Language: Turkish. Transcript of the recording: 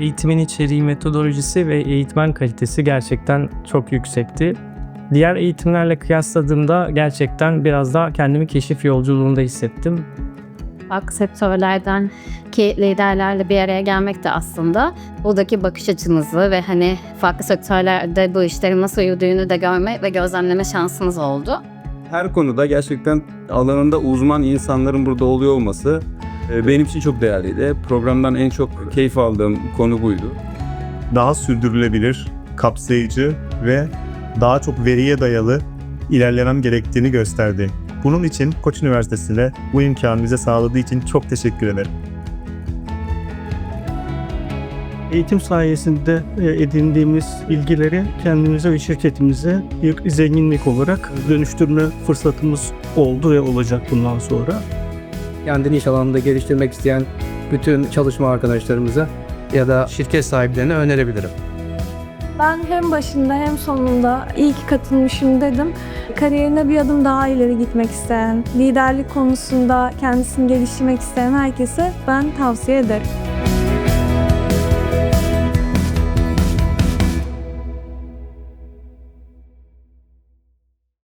Eğitimin içeriği, metodolojisi ve eğitmen kalitesi gerçekten çok yüksekti. Diğer eğitimlerle kıyasladığımda gerçekten biraz daha kendimi keşif yolculuğunda hissettim. Farklı sektörlerden ki liderlerle bir araya gelmek de aslında buradaki bakış açınızı ve hani farklı sektörlerde bu işlerin nasıl yürüdüğünü de görme ve gözlemleme şansınız oldu. Her konuda gerçekten alanında uzman insanların burada oluyor olması benim için çok değerliydi. Programdan en çok keyif aldığım konu buydu. daha sürdürülebilir, kapsayıcı ve daha çok veriye dayalı ilerlemem gerektiğini gösterdi. Bunun için Koç Üniversitesi'ne bu imkanı bize sağladığı için çok teşekkür ederim. Eğitim sayesinde e, edindiğimiz bilgileri kendimize ve şirketimize bir zenginlik olarak dönüştürme fırsatımız oldu ve olacak bundan sonra. Kendini iş alanında geliştirmek isteyen bütün çalışma arkadaşlarımıza ya da şirket sahiplerine önerebilirim. Ben hem başında hem sonunda iyi ki katılmışım dedim. Kariyerine bir adım daha ileri gitmek isteyen, liderlik konusunda kendisini geliştirmek isteyen herkese ben tavsiye ederim.